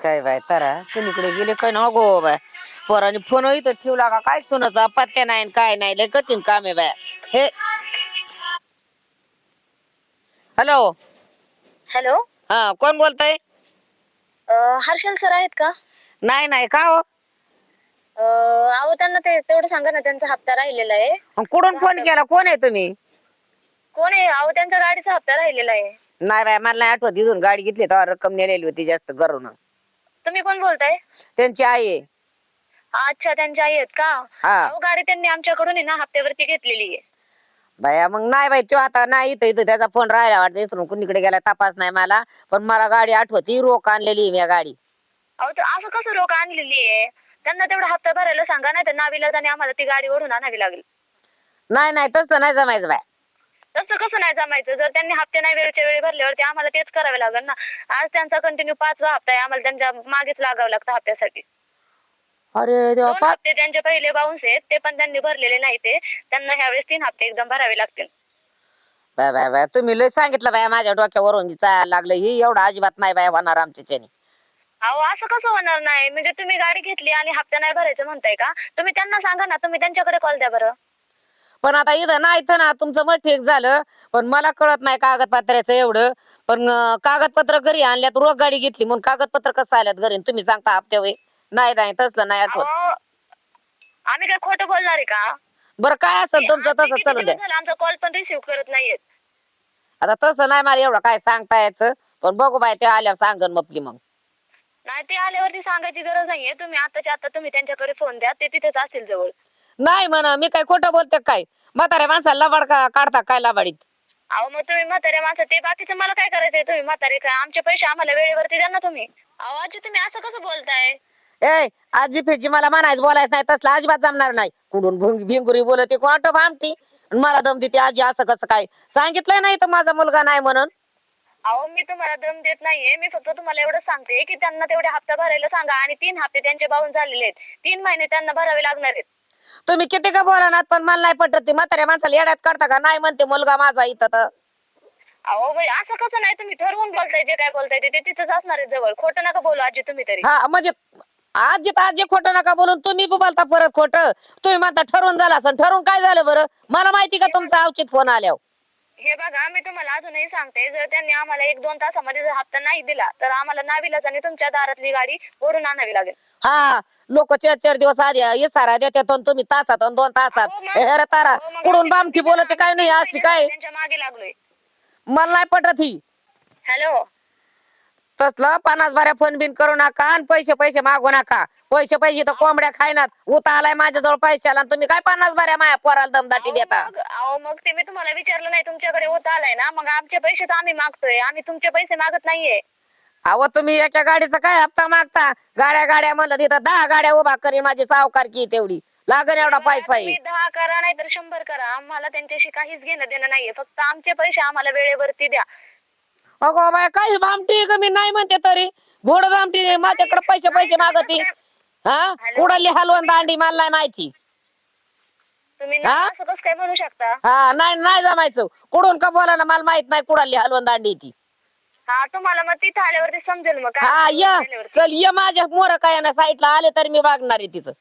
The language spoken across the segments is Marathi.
काय बाय तारा कुणीकडे गेले काय ना गो बाय. पोराने फोन इथं ठेवला का काय सोनाचा पत्त्या नाही आणि काय नाही लय कठीण काम आहे बाय. हे. हॅलो. हॅलो. हा कोण बोलताय? हर्षल सर आहेत का? नाही नाही का हो? अं, अहो त्यांना ते तेवढं सांगा ना त्यांचा हप्ता राहिलेला आहे. कुठून फोन केला? कोण आहे तुम्ही? कोण आहे? अहो त्यांच्या गाडीचा हप्ता राहिलेला आहे. नाही बाय मला नाही आठवत इथून गाडी घेतली तेव्हा रक्कम नेलेली होती जास्त घरून तुम्ही कोण बोलताय? त्यांची आई आहे. अच्छा त्यांच्या आई आहेत का? हा. अहो गाडी त्यांनी आमच्याकडून आहे ना हप्त्यावरती घेतलेली आहे. बाया मग नाही बाई तो आता नाही इथं इथं त्याचा फोन राहिला वाटतं इथून कुणीकडे गेला तपास नाही मला. पण मला गाडी आठवती रोख आणलेली आहे मी गाडी. अहो तर असं कसं लोक आणलेली आहे? त्यांना तेवढा हप्ता भरायला सांगा नाही तर नावीला आणि आम्हाला ती गाडी ओढून आणावी लागेल. नाही नाही तसं नाही जमायचं बाय. तसं कसं नाही जमायचं? जर त्यांनी हप्ते नाही वेळच्या वेळी भरल्यावरती आम्हाला तेच करावे लागेल ना. आज त्यांचा कंटिन्यू पाचवा हप्ता आहे. आम्हाला त्यांच्या मागेच लागावं लागतं हप्त्यासाठी. अरे देवा दोन पा हप्ते त्यांचे पहिले बाउन्स आहेत. ते पण त्यांनी भरलेले नाही ते. त्यांना ह्यावेळेस तीन हप्ते एकदम भरावे लागतील. Bye bye bye. तुम्ही लय सांगितलं बाय माझ्या डोक्यावरून जी चालायला लागलं. ही एवढं अजिबात नाही बाय होणार आमच्याच्याने अहो असं कसं होणार नाही? म्हणजे तुम्ही गाडी घेतली आणि हप्ता नाही भरायचं म्हणताय का? तुम्ही त्यांना सांगा ना. तुम्ही त्यांच्याकडे कॉल द्या बरं. पण आता इथं नाही इथं ना तुमचं मग ठीक झालं. पण मला कळत नाही कागदपत्राचं एवढं. पण अं, कागदपत्र घरी आणल्यात रोग गाडी घेतली म्हणून कागदपत्र कसं आल्यात घरी? आणि तुम्ही सांगता हप्त्या वे नाही नाही तसलं नाही आठवत. अहो आम्ही काय खोटं बोलणार आहे का? बरं काय असेल तुमचं तसं किती चालून द्या. दिवस झाले आमचा कॉल पण रिसिव्ह करत नाहीयेत. आता तसं नाही मला एवढं काय सांगता यायचं. पण बघू बाय ते आल्यावर सांगन मपली मग. नाही ते आल्यावरती सांगायची गरज नाहीये. तुम्ही आताच्या आता तुम्ही त्यांच्याकडे फोन द्या. ते तिथेच असतील जवळ. नाही म्हणा मी काय खोटं बोलते काय? म्हाताऱ्या माणसाला लबाड का काढता काय लबाडीत? अहो मग तुम्ही म्हातारे माणसं ते बाकीचं मला काय करायचंय? तुम्ही म्हातारे काय आमचे पैसे आम्हाला वेळेवरती द्या ना तुम्ही. अहो आजी तुम्ही असं कसं बोलताय? ए आजी फेजी मला म्हणायचं बोलायचं नाही तसलं अजिबात जमणार नाही. कुठून भुंग- भिंगुरी बोलते कोण भामटी. आणि मला दम देते आजी असं कसं काय? सांगितलंय नाही तर माझा मुलगा नाही म्हणून. अहो मी तुम्हाला दम देत नाहीये मी फक्त तुम्हाला एवढं सांगते की त्यांना तेवढे हप्ता भरायला सांगा. आणि तीन हप्ते त्यांचे बाहून झालेले आहेत. तीन महिने त्यांना भरावे लागणार आहेत. तुम्ही किती का बोलणार पण मला नाही पटत ते म्हाताऱ्या माणसाला येड्यात काढता का? नाही म्हणते मुलगा माझा इथं तर. अहो म्हणजे असं कसं नाही तुम्ही ठरवून बोलताय जे काय बोलताय ते ते तिथंच असणार आहे जवळ. खोटं नका बोलू आजी तुम्ही तरी. हा म्हणजे आजी तर आजी खोटं नका बोलून तुम्ही बी बोलता परत खोटं. तुम्ही म्हणता ठरवून झालं असं ठरवून काय झालं बरं? मला माहिती का तुमचा अवचित फोन आल्यावर? हे बघा मी तुम्हाला अजूनही सांगते जर त्यांनी आम्हाला एक दोन तासामध्ये जर हप्ता नाही दिला तर आम्हाला नाविलाच आणि तुमच्या दारातली गाडी ओढून आणावी लागेल. हा लोक चार चार दिवस आधी इसारा देतात आणि तुम्ही तासात आणि दोन तासात. हे अरे तारा मग कुठून बामठी बोलते काय नाही महिने काय? त्यांच्या मागे लागलोय. मला नाही पटत ही. हॅलो. तसलं पन्नास बाऱ्या फोन बिन करू नका आणि पैसे पैसे मागू नका. पैसे पैसे तर कोंबड्या खायनात. उता आलाय माझ्याजवळ पैशाला आणि तुम्ही काय पन्नास बाऱ्या माया पोराला दमदाटी देता? मग अहो मग ते मी तुम्हाला विचारलं नाही तुमच्याकडे होत आलाय ना मग आमचे पैसे तर आम्ही मागतोय. आम्ही तुमचे पैसे मागत नाहीये. अहो तुम्ही एका गाडीचा काय हप्ता मागता? गाड्या गाड्या म्हणलं तिथं दहा गाड्या उभा करी माझी सावकार की तेवढी. लागन एवढा पैसा आहे. तुम्ही दहा करा नाही तर शंभर करा. आम्हाला त्यांच्याशी काहीच घेणं देणं नाहीये. फक्त आमचे पैसे आम्हाला वेळेवरती द्या. अगो बाय काही भामटी का? मी नाही म्हणते तरी. घोड भामटी माझ्याकडे पैसे पैसे मागती. हा? कुडाली हलवून दांडी मला नाही माहिती. तुम्ही ना हा? असं कसं काय म्हणू शकता? हा नाही नाही जमायचं. कुडून का बोला ना मला माहीत नाही कुडाली हलवून दांडी ती. हा तुम्हाला मग तिथे आल्यावरती समजेल मग काय हा य. आल्यावरती. चल ये माझ्या मोर काय ना साईडला आले तर मी वागणार आहे तिचं.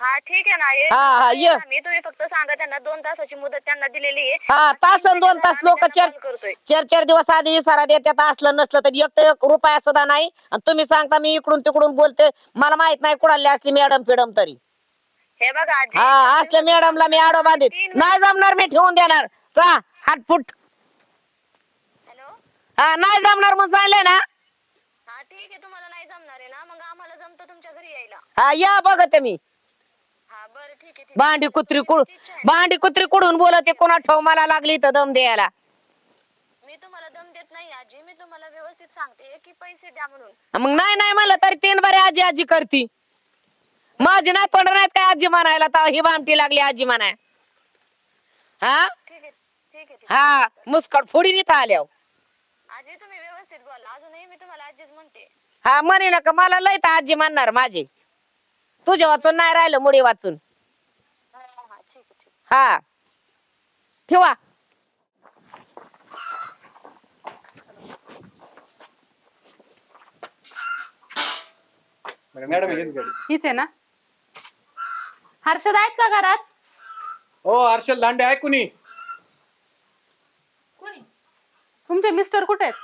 हा ठीक आहे ना ये- हा, हा, ये. मी तुम्ही फक्त सांगा त्यांना दोन तासाची मुदत त्यांना दिलेली आहे. हा तास दोन तास लोक आम्ही चार त्यांना call करतोय. चार चार दिवस आधी इसारा देतात असलं नसलं तर एक तर एक रुपया सुद्धा नाही. आणि तुम्ही सांगता मी इकडून तिकडून बोलते. मला माहीत नाही कुडाली असली मॅडम फिडम तरी. हे बघा आजी हा असल्या मॅडमला मी आडो बांधीत नाही जमणार मी ठेवून देणार. जा हात फुट. हा नाही जमणार म्हणून सांगले ना. हा ठीक आहे तुम्हाला नाही जमणार आहे ना. मग आम्हाला जमतं तुमच्या घरी यायला. हा या बघते मी. हा बरं ठीक आहे ठीक आहे. भांडी कुत्री कुड भांडी कुत्री कुडून बोलते कोणा ठेव मला लागली तर दम द्यायला. मी तुम्हाला दम देत नाही आजी. मी तुम्हाला व्यवस्थित सांगते की पैसे द्या म्हणून. मग नाही नाही म्हणलं तरी तीन बारे आजी आजी करती. माझी नाही तोंड नाहीत काय आजी म्हणायला. तर ही भामटी लागली आजी म्हणाय. हा? ठीक आहे ठीक आहे ठीक आहे. हा मुस्कट फोडी इथं आल्यावर. आजी तुम्ही व्यवस्थित बोला. अजूनही मी तुम्हाला आजीच म्हणते. हा म्हणे नका मला लय तर आजी म्हणणार माझी. तुझ्या वाचून नाही राहिलं मुडी वाचून. हा हा ठीक आहे ठीक आहे. हा. ठेवा. मॅडम हेच गाडी हीच आहे ना? हर्षद आहेत का घरात? हो हर्षल दांडे आहे कुणी तुमचे मिस्टर कुठे आहेत?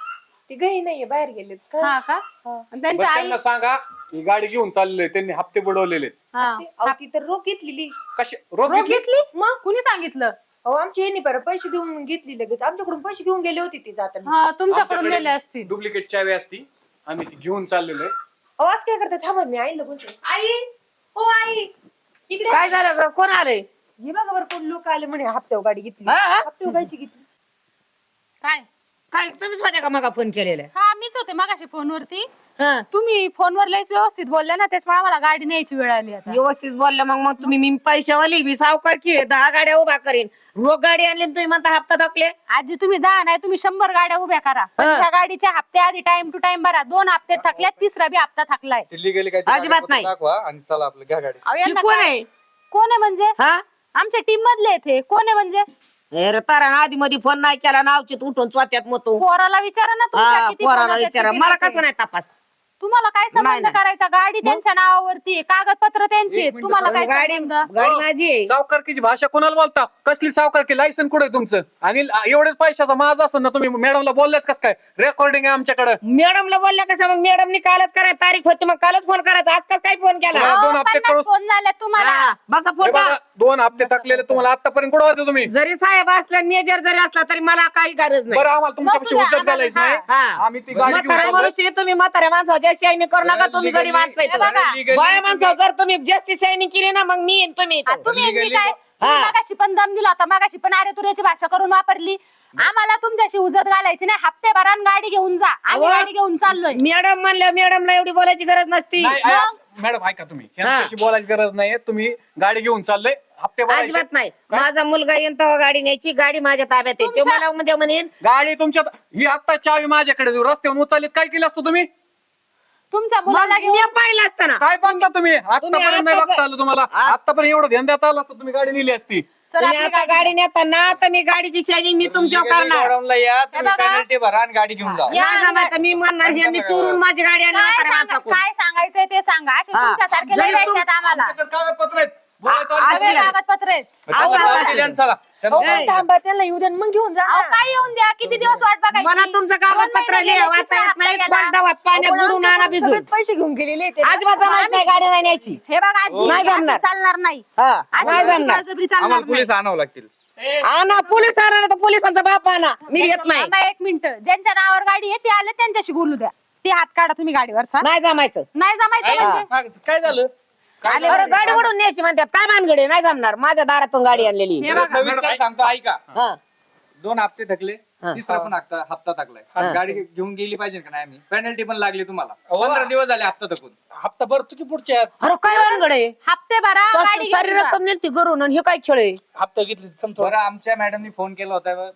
ती घरी नाहीये बाहेर गेलेत? हा का? आणि त्यांची बरं, आई त्यांना सांगा ही गाडी घेऊन चाललेली त्यांनी हप्ते बुडवलेले हा. अहो, ती तर रोख घेतलेली. कसे रोख रोख घेतली? घेतली? मग? कुणी सांगितलं? अहो आमची यांनी बरं पैसे देऊन घेतली लगेच. आमच्याकडून पैसे घेऊन गेले होते ती जाताना. हा तुमच्याकडून गेले असतील. डुप्लिकेट चावी असती आम्ही ती घेऊन चाललेलो आहे. अहो असं काय करतात थांबा मी आईला बोलते. आई! ओ आई! इकडे. काय झालं ग? कोण आले? हे बघा बरं कोण लोक आले म्हणे हप्त्यावर गाडी घेतली. हा, हा. हप्त्यावर गायची घेतली. काय? काय तुम्हीच होत्या का मग फोन केलेला? हा मीच होते मगाशी फोनवरती. हा. तुम्ही फोनवर लयच व्यवस्थित बोलले ना त्याच्यामुळे आम्हाला गाडी न्यायची वेळ आली आता. व्यवस्थित बोलल्या मग मग तुम्ही मी पैशावाली मी सावकार की आहे, दहा गाड्या उभ्या करीन. रोग गाडी आणली आणि तुम्ही म्हणता हप्ता थकले आजी तुम्ही दहा नाही तुम्ही शंभर गाड्या उभ्या करा. पण हा. त्या गाडीच्या हप्ते आधी टाइम टू टाइम भरा. दोन हप्ते थकल्या तिसरा बी हप्ता थकलाय. लिगली काय अजिबात नाही. दाखवा आणि चला आपलं घ्या गाडी. अहो, यांना कोण काय- आहे? कोण आहे म्हणजे? हा? आमच्या टीम मधले आहेत हे. कोण आहे म्हणजे? अरे तारा आधी मध्ये फोन नाही केला नावचित उठून स्वत्यात मतो. पोराला विचारा ना तुमच्या हा किती पोराला विचारा. मला कसं नाही तपास? तुम्हाला काय नाही, संबंध नाही. करायचा? गाडी त्यांच्या नावावरती आहे, कागदपत्र त्यांची आहेत. तुम्हाला काय गाडी संबंध? गाडी माझी आहे. सावकारकीची भाषा कोणाला बोलता? कसली सावकारकी? लायसन कुठे तुमचं? आणि एवढेच पैशाचा माझ असं ना तुम्ही मॅडमला बोलल्याच कस काय? रेकॉर्डिंग आहे आमच्याकडे. मॅडमला बोलल्या कसं? मग मॅडमनी कालच करायचं तारीख होती मग कालच फोन करायचा. आज कस काय फोन केला? दोन अहो, हप्ते पन्नास करू- फोन झाले तुम्हाला. हा, बसा हे दोन हप्ते थकलेले तुम्हाला. आतापर्यंत कुठं होते तुम्ही? जरी साहेब असला मेजर जरी असला तरी मला काही गरज नाही. बरं आम्हाला तुमच्यापाशी बसू द्या, उज्जत घालायची नाही. आम्हाला- हा. आम्ही ती गाडी घेऊन म्हाताऱ्या चाललोय. मनुष्य तुम्ही म्हाताऱ्या माणसावर जास्त शायनी करू नका तुम्ही गडी माणसं हे बघा. बाया माणसावर जर तुम्ही जास्त शायनी केली ना मग मी येईन तुम्ही आ. तुम्ही काय? हा. तुम्ही मागाशी पण दम दिला होता मागाशी पण अरे तुऱ्याची भाषा करून वापरली. आम्हाला तुमच्याशी उजत घालायची नाही. हप्ते भरान गाडी घेऊन जा. आम्ही. गाडी घेऊन चाललोय. मॅडम म्हणल्या मॅडमला एवढी बोलायची गरज नसती. नाही, मॅडम ऐका तुम्ही. यांच्याशी बोलायची गरज नाहीये. तुम्ही गाडी घेऊन चाललोय. हप्ते भरायचे. अजिबात नाही. माझा मुलगा येईन तेव्हा गाडी न्यायची. गाडी माझ्या ताब्यात आहे. ते तुमच्या- मला मध्ये म्हणेन. गाडी तुमच्यात ही आता चावी माझ्याकडे देऊ. रस्त्यावरून उचललीत काय केलं असतं तुम्ही? तुमच्या मुलाला घेऊन मी पाहिलं असताना. काय बघता तुम्ही? आतापर्यंत नाही आताच- बघता आलं तुम्हाला. आतापर्यंत एवढं ध्यान देता आलं असतं तुम्ही गाडी नेली असती. सर तुम्ही आपली आता गाडी गाडी नेताना तर मी गाडीची शायनिंग मी तुमच्यावर Legally करणार. गोडाऊनला या तुम्ही बघा. पेनल्टी भरा आणि गाडी घेऊन जा. या नाही जमायचं, मी म्हणणार यांनी चोरून माझी गाडी आणली काय म्हाताऱ्या सांगा- माणसाकडून. काय सांगायचंय ते सांगा. असे हा. तुमच्यासारखे जरी लय तुम- भेटतात आम्हाला. कागदपत्र आहेत. सगळे. कागदपत्र आहेत. अहो, चला. पण थांबा त्यांना येऊ द्या मग घेऊन जा. अहो, ना. काय येऊन द्या? किती दिवस वाट बघायची? मला तुमचं दोन कागदपत्र महिने लिहा गेले, वाचा तिसरा येत हप्ता नाही गेला. कोरडावात पाण्यात पण बुडून आणा आमच्याकडून भिजून. सगळेच पैसे घेऊन गेलेले ते नाही गाडी नाही न्यायची हे बघा आजी नाही असं जमणार. चालणार नाही. हा, असं नाही जमणार. बळजबरी चालणार आम्हाला नाही. पोलीस आणावं लागतील. आणा पोलीस आणा तर पोलिसांचा बाप आणा. मी घेत नाही थांबा एक मिनिट. ज्यांच्या नावावर गाडी आहे ते आले त्यांच्याशी बोलू द्या. ते हात काढा तुम्ही गाडीवरचा. नाही जमायचं. नाही जमायचं म्हणजे? काय झालं? आले बरं गाडी ओढून न्यायची म्हणतात. काय भानगडे नाही जमणार. माझ्या दारातून गाडी आणलेली. हे बघा. सविस्तर सांगतो ऐका. हा. दोन हप्ते थकले तिसरा पण हप्ता हप्ता टाकलाय गाडी घेऊन गेली पाहिजे का नाही आम्ही? पेनल्टी पण लागली तुम्हाला. पंधरा दिवस झाले हप्ता थकून. हप्ता भरतो की पुढच्या? अरे काय भानगडे हप्ते भरा गाडी सारी घेऊन जा. रक्कम नेलती घरून आणि हे काय खेळ आहे? हप्ता घेतली बरं आमच्या मॅडमनी फोन केला होता.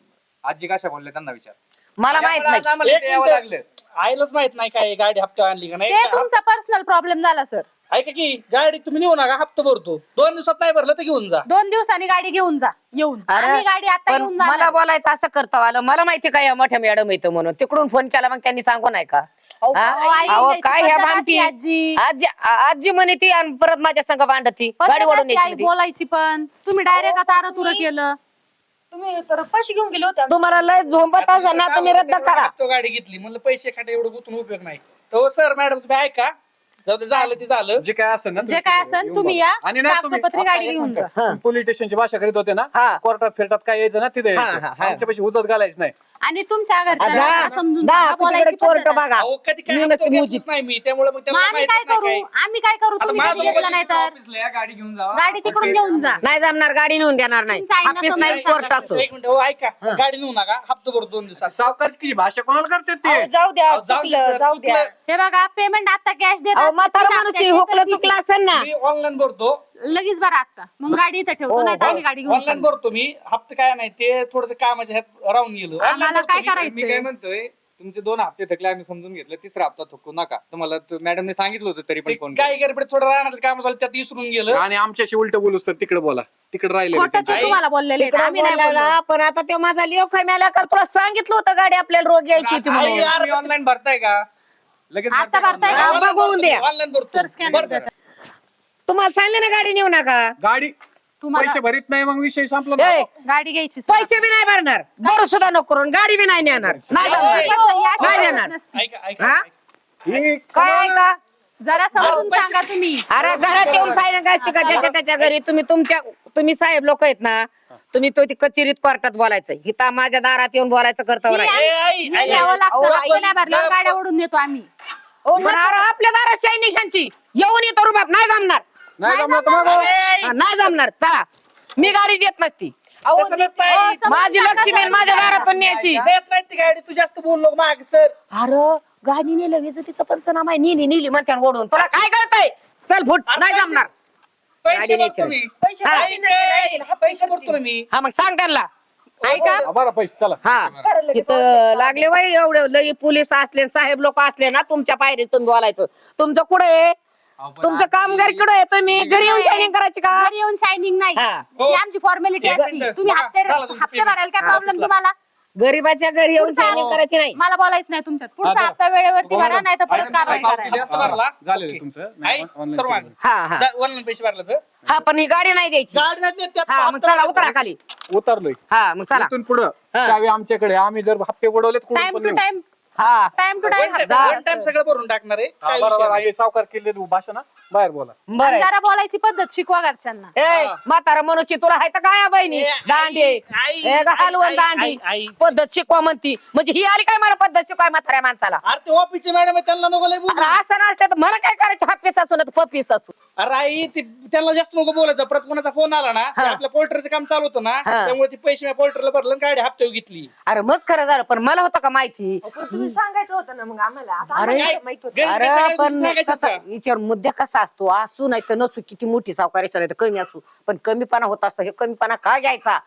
आजी कशा बोलले त्यांना विचार. मला माहीत त्यामुळे नाही. आज आम्हाला एक इथे यावं. लागलं. आईलाच माहीत नाही काय गाडी हप्ता आणली का नाही? ते तुमचा पर्सनल प्रॉब्लेम झाला सर ऐका की गाडी तुम्ही नेऊ नका हप्ता भरतो. दोन दिवसात नाही भरलं तर घेऊन जा. दोन दिवसांनी गाडी घेऊन जा. येऊन. आम्ही गाडी आता पण घेऊन मला जाणार बोलायचं असं करतो आलं. मला माहिती काय या मोठ्या मॅडम येतं म्हणून. तिकडून फोन केला मग त्यांनी सांगू नाही का? अहो, हा? आई अहो, द्यायची काय ह्या पद्धत भामटी? असते, आजी. आजी आ- आजी म्हणे ती आणि परत माझ्या संग भांडती. गाडी ओढून आई. बोलायची पण. तुम्ही डायरेक्ट चार तुर केलं. तुम्ही तर पैसे घेऊन गेले होते. तुम्हाला लय झोंबत असेल ना तुम्ही रद्द करा. हप्ता गाडी घेतली. म्हणलं पैसे खाटे एवढं गुतून उपयोग नाही. तर सर मॅडम तुम्ही ऐका. जाऊ दे झालं ते झालं. जे काय असेल ना जे काय असेल तुम्ही या. आणि तुम्ही कागदपत्री गाडी घेऊन जा. पोलीस स्टेशनची भाषा करीत होते ना हा. कोर्टात फिरतात काय यायचं ना तिथे यायचं. हा, हा. आमच्यापाशी उजत घालायचं नाही. आणि तुमच्या समजून जा सांगा, तिकडे बोलायची कोर्ट आहे. बघा. अहो कधी काय मी हप्ता नसते घेतलाच मुजीत. नाही मी त्यामुळे मग मग त्याला आम्ही माहितच काय नाही करू? काय. आम्ही काय करू? तुम्ही माझं कधी घेतलं नाही तर? ऑफिसला या, गाडी घेऊन जा गाडी तिकडून घेऊन जा. नाही जमणार गाडी नेऊन देणार नाही. तुमच्या आईनं ऑफिस नाही समजावून कोर्ट असो. एक मिनिट हो ऐका. गाडी नेऊ नका. हप्ता भरतो दोन दिवसात. सावकारची भाषा कोणाला करते ते? जाऊ द्या अहो, जाऊ दे चुकलं सर, जाऊ द्या. चुकलं. हे बघा पेमेंट आता कॅश देत अहो म्हातारा माणूस हप्त्याची हुकलं चुकलं असेल ना. मी ऑनलाईन भरतो. आहे. लगेच बरं आता. मग गाडी इथं ठेवतो नाही तर आम्ही गाडी घेऊन ऑनलाईन चाललो. भरतो मी. हप्ते काय नाही ते थोडस कामाच्या ह्यात राहून गेलो. Online आम्हाला भरतो काय मी. करायचं? मी काय म्हणतोय तुमचे दोन हप्ते थकले आम्ही समजून घेतलं. तिसरा हप्ता थकू नका. तुम्हाला मॅडमने सांगितलं होतं तरी पण ते फोन काय गडबड थोडं राहणार काम झालं त्यात विसरून गेलं. आणि आमच्याशी उलट बोलूस तर तिकडे बोला. तिकडे राहिले खोटं ते तुम्हाला बोललेले आहेत, आम्ही नाही बोललो. बोलायला, पण आता ते माझा लिओ खम्याला कर तुला सांगितलं होतं गाडी आपल्याला रोग यायची होती म्हणून. ऑनलाईन भरताय का? लगेच आता भरताय का? हा, बघून द्या. ऑनलाईन भरतो सर. तुम्हाला सांगले ना गाडी नेऊ नका गाडी तुम्हाला- पैसे भरीत नाही मग विषय संपला ना. ए, गाडी घ्यायची सर. पैसे बी नाही भरणार भरू सुद्धा नको करून गाडी बी नाही नेणार नाही. ही देणार. ऐका ऐका हा? ही काय आहे का जरा समजून सांगा तुम्ही अरे घरात येऊन सायन काय का ज्याच्या त्याच्या घरी तुम्ही तुमच्या तुम्ही साहेब लोक आहेत ना तुम्ही तो ती कचेरीत कोर्टात बोलायचं. हिता माझ्या दारात येऊन बोलायचं करता नाही. ए, आई, आम्ही- आई, न्यावं लागतं नाही भरल्यावर गाड्या ओढून नेतो आम्ही. पण अरे आपल्या दारात शायनिंग ह्यांची येऊन येतो रुबाब नाही जमणार. नाही जमलं तर मग ए, हा, नाही जमणार. चला मी गाडी देत नसती. अहो, तसं माझी समजून लक्ष्मी माझ्या जरा. दारातून न्यायची. देत नाही ती गाडी. तू जास्त बोल नको माग सर. अरे गाडी नेलं विजतीचं पंचनामा आहे. नेली नेली म्हणत्यान ओढून. तुला काय कळतंय? चल फुट. नाही जमणार. पैसे गाडी भरतो मी. पैसे हा. भरतील ना ते राहील. हा पैसे भरतो ना मी. हा मग सांग त्यांना. ऐका. हा, बरं पैसे चला. हा. तिथं लागले बाई एवढे लई पोलीस असले साहेब लोक असले ना तुमच्या पायरीत तुम्ही बोलायचं. तुमचं कुठे आहे? तुमचं कामगार कुठे आहे? तुम्ही घरी येऊन शायनिंग करायची का? घरी येऊन शायनिंग नाही. हा. ही आमची फॉर्मॅलिटी असती. तुम्ही हप्ते तुमचं हप्ते payment. भरायला काय प्रॉब्लेम तुम्हाला? गरीबाच्या घरी येऊन पुढचा- करायची नाही. मला बोलायचं नाही तुमच्यात. पुढचा चला. हप्ता वेळेवरती भरा नाही तर परत कारवाई भरला? झालेलं. तुमचं. online सर्व. हा हा. ऑनलाईन पैसे भरले तर? हा पण ही गाडी नाही द्यायची. गाडी नाही देत, त्यात हा मग चला. उतरा खाली. उतरलोय. हा मग चला. इथून पुढं. चावी आमच्याकडे. आम्ही जर हप्ते उडवलेत कुठून टाइम पण टू. टाइम हा time two One time time- जा. one time सगळं भरून टाकणार आहे हा, काय बरोबर विषय नाही. आहे सावकार केले भाषा ना बाहेर बोला बरं आहे. जरा बोलायची पद्धत शिकवा घरच्यांना ए हा. म्हातारा मनोची तुला हाय तर काय बहिणी ए, आई, दांडी आई, ए आई, दांडी आई, आई. पद्धत शिकवा म्हणती म्हणजे ही आली काय मला पद्धत शिकवाय म्हाताऱ्या माणसाला अरे ते ऑफिसचे मॅडम आहे त्यांना नको लय बोलू. अरे असं नसतं तर मला काय करायचं हप्पीस असू ना पप्पीस असू अरे आई ते त्यांना जास्त नको बोलायचं परत कोणाचा फोन आला ना ते हा. आपल्या पोल्ट्रीचं काम चालू होतं ना हा. त्यामुळे ती पैसे पोल्ट्रीला भरलं आणि गाडी हप्त्यावर घेतली अरे मग खरं झालं पण मला होतं का माहिती पण तुम्ही सांगायचं होतं ना मग आम्हाला आता अरे, आम्हाला काय? काय माहीत होतं घरी अरे सगळ्या पण गोष्टी सांगायच्या कसा का? विचार मुद्दा कसा असतो असू नाही तर नसू किती मोठी सावकारीचा नाही तर कमी असू पण कमीपणा होत असतो हे कमीपणा का घ्यायचा